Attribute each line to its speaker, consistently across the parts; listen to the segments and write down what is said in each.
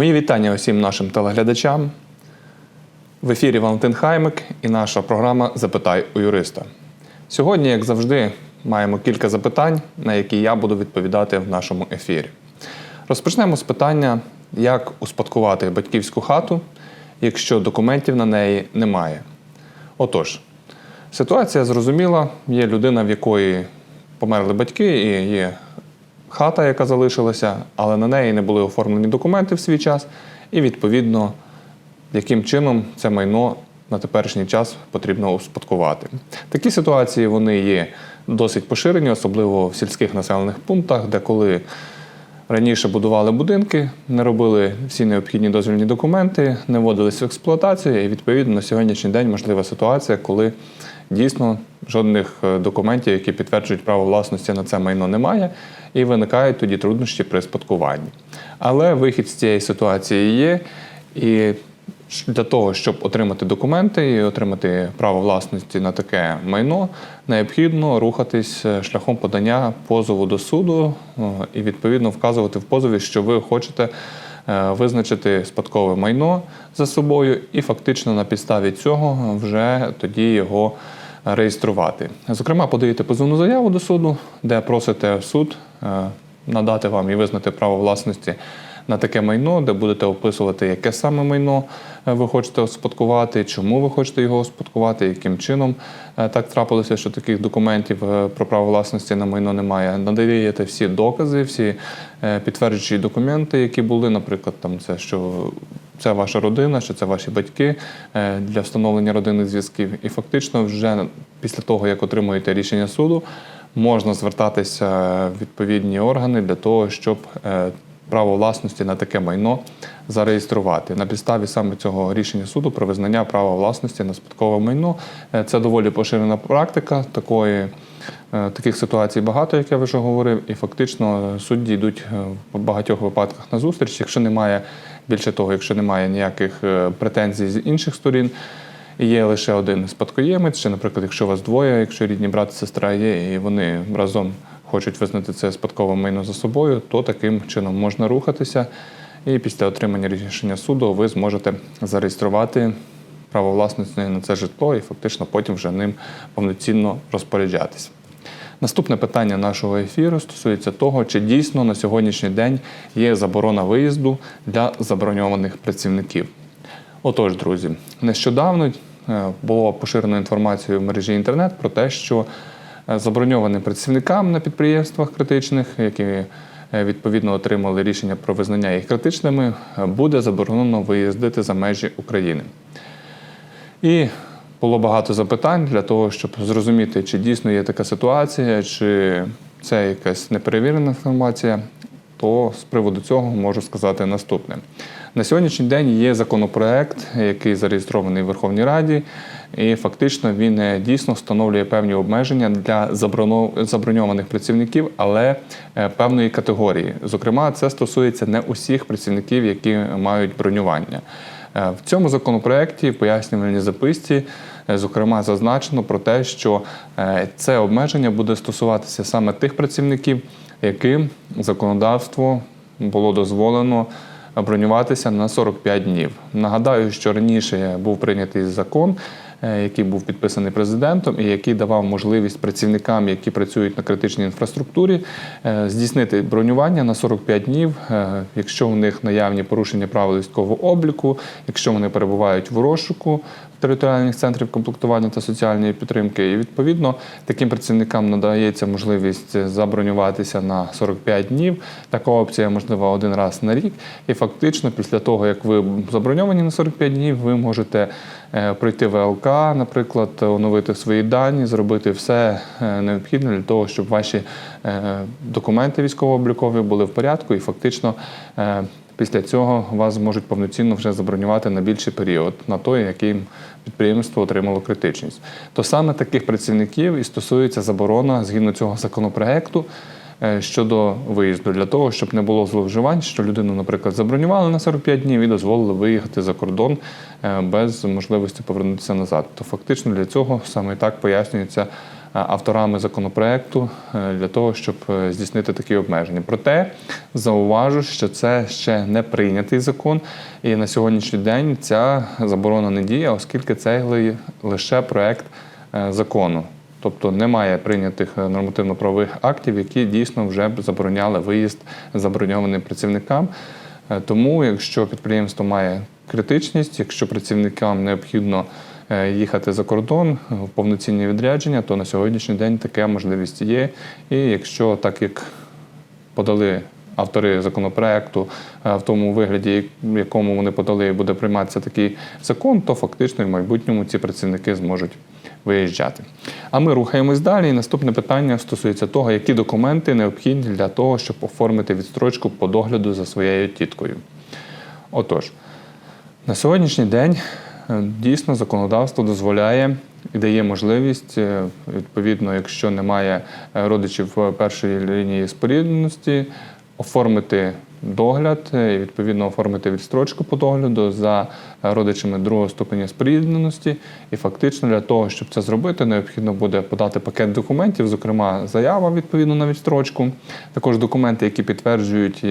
Speaker 1: Мої вітання усім нашим телеглядачам. В ефірі Валентин Хаймик і наша програма Запитай у юриста. Сьогодні, як завжди, маємо кілька запитань, на які я буду відповідати в нашому ефірі. Розпочнемо з питання, як успадкувати батьківську хату, якщо документів на неї немає. Отож, ситуація зрозуміла, є людина, в якої померли батьки, і є хата, яка залишилася, але на неї не були оформлені документи в свій час, і відповідно, яким чином це майно на теперішній час потрібно успадкувати. Такі ситуації вони є досить поширені, особливо в сільських населених пунктах, де коли раніше будували будинки, не робили всі необхідні дозвільні документи, не вводились в експлуатацію, і відповідно на сьогоднішній день можлива ситуація, коли дійсно жодних е, документів, які підтверджують право власності на це майно, немає, і виникають тоді труднощі при спадкуванні. Але вихід з цієї ситуації є. І для того, щоб отримати документи і отримати право власності на таке майно, необхідно рухатись е, шляхом подання позову до суду е, і відповідно вказувати в позові, що ви хочете визначити спадкове майно за собою, і фактично на підставі цього вже тоді його реєструвати. Зокрема, подаєте позовну заяву до суду, де просите суд надати вам і визнати право власності на таке майно, де будете описувати, яке саме майно е, ви хочете успадкувати, чому ви хочете його успадкувати, яким чином е, так трапилося, що таких документів е, про право власності на майно немає. Надаєте всі докази, всі підтверджуючі документи, які були, наприклад, там це що. Це ваша родина, що це ваші батьки для встановлення родинних зв'язків. І фактично, вже після того, як отримуєте рішення суду, можна звертатися в відповідні органи для того, щоб право власності на таке майно зареєструвати. На підставі саме цього рішення суду про визнання права власності на спадкове майно. Е, це доволі поширена практика такої. Е, таких ситуацій багато, як я вже говорив, і фактично судді йдуть е, в багатьох випадках на зустріч. Якщо немає більше того, якщо немає ніяких претензій з інших сторін, є лише один спадкоємець, чи, наприклад, якщо у вас двоє, якщо рідні брат і сестра є, і вони разом хочуть визнати це спадкове майно за собою, то таким чином можна рухатися. І після отримання рішення суду ви зможете зареєструвати право власності на це житло і фактично потім вже ним повноцінно розпоряджатися. Наступне питання нашого ефіру стосується того, чи дійсно на сьогоднішній день є заборона виїзду для заброньованих працівників. Отож, друзі, нещодавно е, було поширено інформацію в мережі інтернет про те, що заброньованим працівникам на підприємствах критичних, які е, відповідно отримали рішення про визнання їх критичними, е, буде заборонено виїздити за межі України. І було багато запитань для того, щоб зрозуміти, чи дійсно є така ситуація, чи це якась неперевірена інформація. То з приводу цього можу сказати наступне. На сьогоднішній день є законопроект, який зареєстрований в Верховній Раді, і фактично він е, дійсно встановлює певні обмеження для заброньованих працівників, але е, певної категорії. Зокрема, це стосується не усіх працівників, які мають бронювання. Е, в цьому законопроекті пояснювальній записці, зокрема, зазначено про те, що це обмеження буде стосуватися саме тих працівників, яким законодавство було дозволено бронюватися на 45 днів. Нагадаю, що раніше був прийнятий закон. Е, який був підписаний президентом, і який давав можливість працівникам, які працюють на критичній інфраструктурі, е, здійснити бронювання на 45 днів, е, якщо у них наявні порушення правил військового обліку, якщо вони перебувають в розшуку територіальних центрів комплектування та соціальної підтримки. І відповідно таким працівникам надається можливість забронюватися на 45 днів. Така опція можлива один раз на рік. І фактично, після того як ви заброньовані на 45 днів, ви можете пройти ВЛК, наприклад, оновити свої дані, зробити все е, необхідне для того, щоб ваші е, документи військово-облікові були в порядку, і фактично е, після цього вас зможуть повноцінно вже забронювати на більший період, на той, яким підприємство отримало критичність. То саме таких працівників і стосується заборона згідно цього законопроекту. Е, щодо виїзду для того, щоб не було зловживань, що людину, наприклад, забронювали на 45 днів і дозволили виїхати за кордон е, без можливості повернутися назад. То фактично для цього саме так пояснюється авторами законопроекту е, для того, щоб е, здійснити такі обмеження. Проте зауважу, що це ще не прийнятий закон, і на сьогоднішній день ця заборона не діє, оскільки це лише проект е, закону. Тобто немає прийнятих е, нормативно-правових актів, які дійсно вже б забороняли виїзд забороньованим працівникам. Е, Тому, якщо підприємство має критичність, якщо працівникам необхідно е, їхати за кордон е, в повноцінні відрядження, то на сьогоднішній день така можливість є. І якщо так як подали автори законопроекту е, в тому вигляді, в якому вони подали, буде прийматися такий закон, то фактично в майбутньому ці працівники зможуть виїжджати. А ми рухаємось далі. І наступне питання стосується того, які документи необхідні для того, щоб оформити відстрочку по догляду за своєю тіткою. Отож, на сьогоднішній день е, дійсно законодавство дозволяє і дає можливість, е, відповідно, якщо немає е, родичів е, першої лінії спорідненості, оформити догляд е, і відповідно оформити відстрочку по догляду за е, родичами другого ступеня спорідненості. І фактично для того, щоб це зробити, необхідно буде подати пакет документів, зокрема заява відповідно на відстрочку, також документи, які підтверджують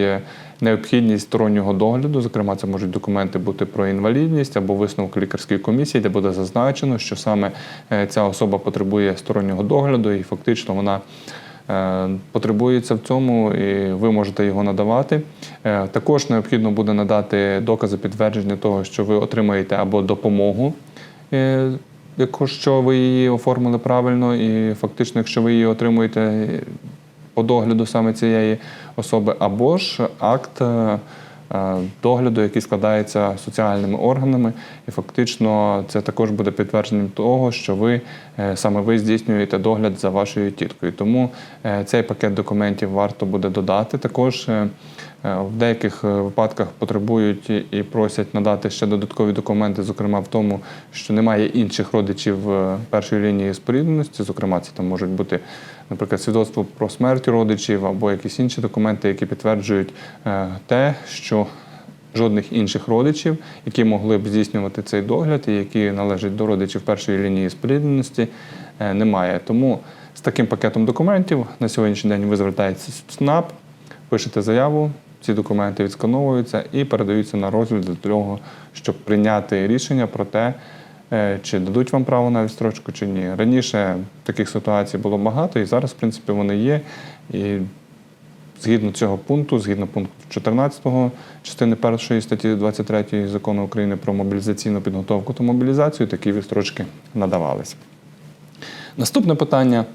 Speaker 1: необхідність стороннього догляду. Зокрема, це можуть документи бути про інвалідність або висновок лікарської комісії, де буде зазначено, що саме е, ця особа потребує стороннього догляду, і фактично вона. Потребується в цьому, і ви можете його надавати. Е, Також необхідно буде надати докази підтвердження того, що ви отримаєте або допомогу, е, якщо ви її оформили правильно, і фактично, якщо ви її отримуєте е, по догляду саме цієї особи, або ж акт догляду, який складається соціальними органами, і фактично це також буде підтвердженням того, що ви саме ви здійснюєте догляд за вашою тіткою. Тому е, цей пакет документів варто буде додати. Також е, е, в деяких е, випадках потребують і- просять надати ще додаткові документи, зокрема в тому, що немає інших родичів е, першої лінії спорідненості. Зокрема, це там можуть бути, наприклад, свідоцтво про смерть родичів або якісь інші документи, які підтверджують е, те, що жодних інших родичів, які могли б здійснювати цей догляд і які належать до родичів першої лінії спорідненості, е, немає. Тому з таким пакетом документів на сьогоднішній день ви звертаєтеся в СНАП, пишете заяву, ці документи відскановуються і передаються на розгляд для того, щоб прийняти рішення про те, е, чи дадуть вам право на відстрочку, чи ні. Раніше таких ситуацій було багато, і зараз, в принципі, вони є. І Згідно цього пункту, згідно пункту 14 частини 1 статті 23 закону України про мобілізаційну підготовку та мобілізацію, такі відстрочки надавалися. Наступне питання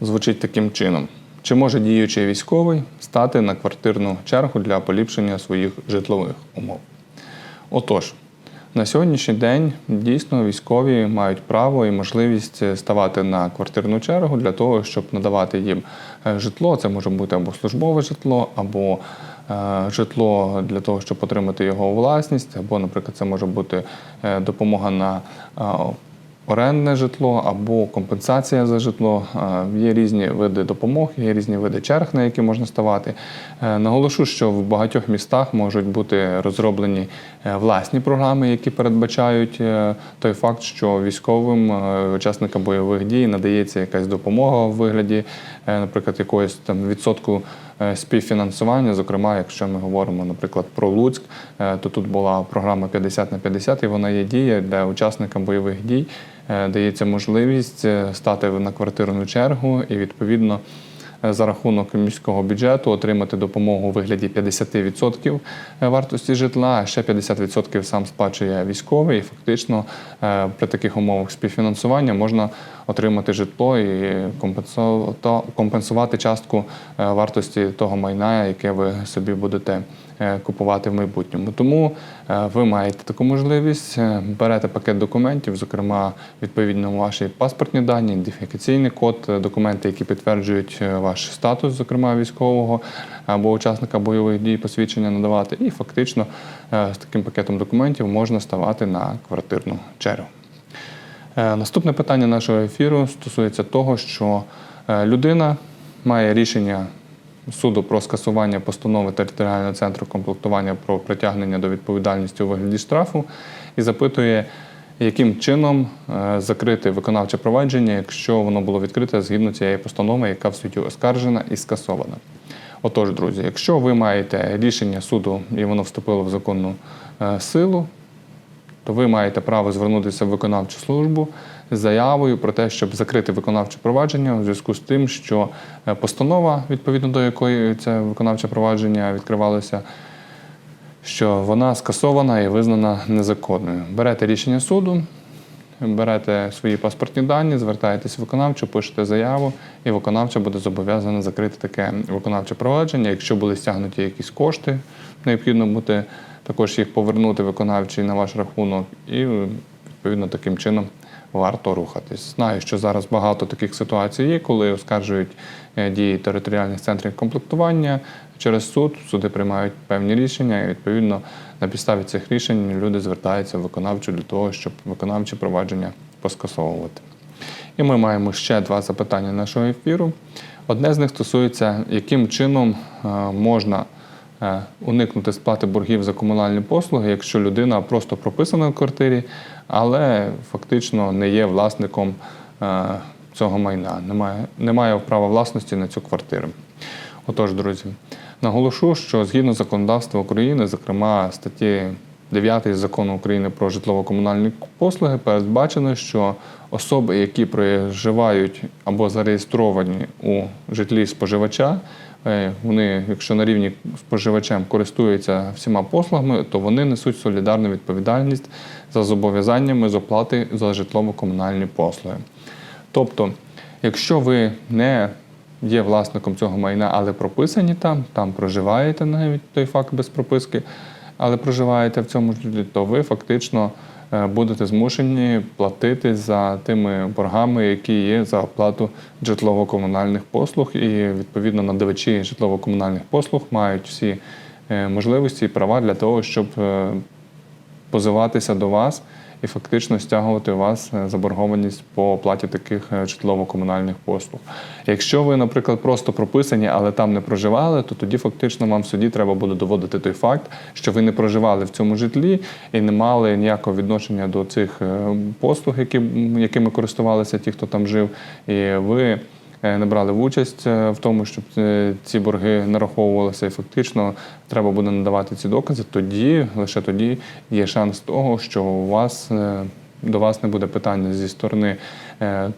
Speaker 1: звучить таким чином: чи може діючий військовий стати на квартирну чергу для поліпшення своїх житлових умов? Отож, на сьогоднішній день дійсно військові мають право і можливість ставати на квартирну чергу для того, щоб надавати їм житло. Це може бути або службове житло, або е, житло для того, щоб отримати його власність, або, наприклад, це може бути е, допомога на е, орендне житло або компенсація за житло. Е, Є різні види допомог, є різні види черг, на які можна ставати. Е, Наголошу, що в багатьох містах можуть бути розроблені е, власні програми, які передбачають той факт, що військовим учасникам бойових дій надається якась допомога у вигляді, наприклад, якогось там відсотку співфінансування. Зокрема, якщо ми говоримо, наприклад, про Луцьк, то тут була програма 50 на 50, і вона є дія для учасникам бойових дій. Е, Дається можливість е, стати на квартирну чергу і відповідно. е, За рахунок міського бюджету отримати допомогу у вигляді 50% вартості житла, а ще 50% сам сплачує військовий. І фактично при таких умовах співфінансування можна отримати житло і компенсу- компенсувати частку е, вартості того майна, яке ви собі будете е, купувати в майбутньому. Тому е, ви маєте таку можливість, берете пакет документів, зокрема відповідно ваші паспортні дані, ідентифікаційний код, документи, які підтверджують ваш статус, зокрема військового або учасника бойових дій, посвідчення надавати. І фактично з таким пакетом документів можна ставати на квартирну чергу. Е, Наступне питання нашого ефіру стосується того, що е, людина має рішення суду про скасування постанови територіального центру комплектування про притягнення до відповідальності у вигляді штрафу і запитує, яким чином е, закрити виконавче провадження, якщо воно було відкрите згідно цієї постанови, яка в суді оскаржена і скасована. Отож, друзі, якщо ви маєте рішення суду і воно вступило в законну силу, то ви маєте право звернутися в виконавчу службу з заявою про те, щоб закрити виконавче провадження у зв'язку з тим, що е, постанова, відповідно до якої це виконавче провадження відкривалося, що вона скасована і визнана незаконною. Берете рішення суду, берете свої паспортні дані, звертаєтесь в виконавчу, пишете заяву, і виконавча буде зобов'язана закрити таке виконавче провадження. Якщо були стягнуті якісь кошти, необхідно буде також їх повернути виконавчий на ваш рахунок, і відповідно таким чином варто рухатись. Знаю, що зараз багато таких ситуацій є, коли оскаржують е, дії територіальних центрів комплектування через суд. Суди приймають певні рішення, і відповідно на підставі цих рішень люди звертаються в виконавчу для того, щоб виконавчі провадження поскасовувати. І ми маємо ще два запитання нашого ефіру. Одне з них стосується, яким чином е, можна уникнути сплати боргів за комунальні послуги, якщо людина просто прописана в квартирі, але фактично не є власником е, цього майна, немає, права власності на цю квартиру. Отож, друзі, наголошу, що згідно законодавства України, зокрема статті 9 закону України про житлово-комунальні послуги, передбачено, що особи, які проживають або зареєстровані у житлі споживача, е, вони, якщо на рівні споживачем користуються всіма послугами, то вони несуть солідарну відповідальність за зобов'язаннями з оплати за житлово-комунальні послуги. Тобто, якщо ви не є власником цього майна, але прописані там, там проживаєте навіть той факт без прописки, але проживаєте в цьому житлі, то ви фактично е, будете змушені платити за тими боргами, які є за оплату житлово-комунальних послуг. І відповідно надавачі житлово-комунальних послуг мають всі е, можливості і права для того, щоб е, позиватися до вас і фактично стягувати у вас е, заборгованість по оплаті таких е, житлово-комунальних послуг. Якщо ви, наприклад, просто прописані, але там не проживали, то тоді фактично вам в суді треба буде доводити той факт, що ви не проживали в цьому житлі і не мали ніякого відношення до цих е, послуг, які, якими користувалися ті, хто там жив, і ви. Не брали участь е, в тому, щоб е, ці борги нараховувалися, і фактично треба буде надавати ці докази. Тоді лише тоді є шанс того, що у вас е, до вас не буде питання зі сторони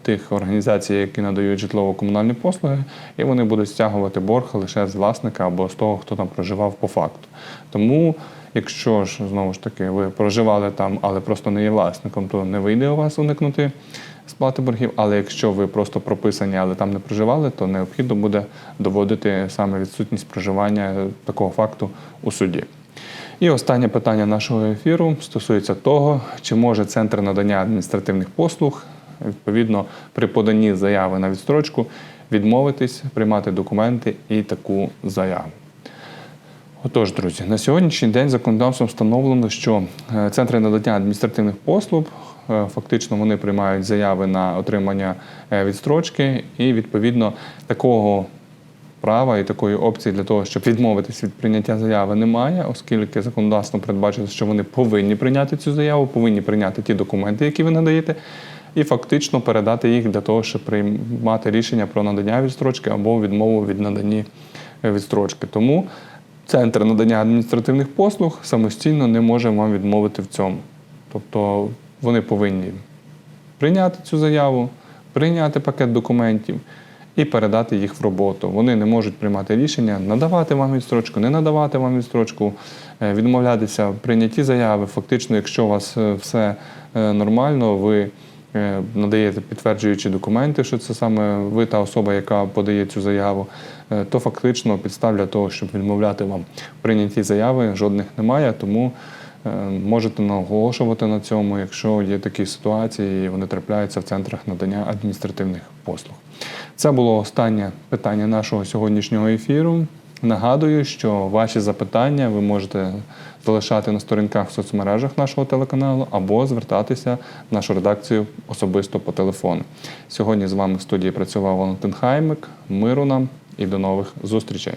Speaker 1: тих організацій, які надають житлово-комунальні послуги, і вони будуть стягувати борг лише з власника або з того, хто там проживав по факту. Тому, якщо ж знову ж таки ви проживали там, але просто не є власником, то не вийде у вас уникнути сплати боргів. Але якщо ви просто прописані, але там не проживали, то необхідно буде доводити саме відсутність проживання такого факту у суді. І останнє питання нашого ефіру стосується того, чи може центр надання адміністративних послуг відповідно при поданні заяви на відстрочку відмовитись приймати документи і таку заяву. Отож, друзі, на сьогоднішній день законодавством встановлено, що е, центри надання адміністративних послуг фактично вони приймають заяви на отримання е, відстрочки, і відповідно такого права і такої опції для того, щоб відмовитись від прийняття заяви, немає, оскільки законодавством передбачено, що вони повинні прийняти цю заяву, повинні прийняти ті документи, які ви надаєте, і фактично передати їх для того, щоб приймати рішення про надання відстрочки або відмову від наданні е, відстрочки. Тому центр надання адміністративних послуг самостійно не може вам відмовити в цьому. Тобто вони повинні прийняти цю заяву, прийняти пакет документів і передати їх в роботу. Вони не можуть приймати рішення, надавати вам відстрочку, не надавати вам відстрочку, е, відмовлятися в прийнятті заяви. Фактично, якщо у вас е, все е, нормально, ви надаєте підтверджуючі документи, що це саме ви та особа, яка подає цю заяву, то фактично підстав для того, щоб відмовляти вам в прийнятті заяви, жодних немає. Тому можете наголошувати на цьому, якщо є такі ситуації, і вони трапляються в центрах надання адміністративних послуг. Це було останнє питання нашого сьогоднішнього ефіру. Нагадую, що ваші запитання ви можете залишати на сторінках в соцмережах нашого телеканалу або звертатися в нашу редакцію особисто по телефону. Сьогодні з вами в студії працював Валентин Хаймик. Миру нам і до нових зустрічей.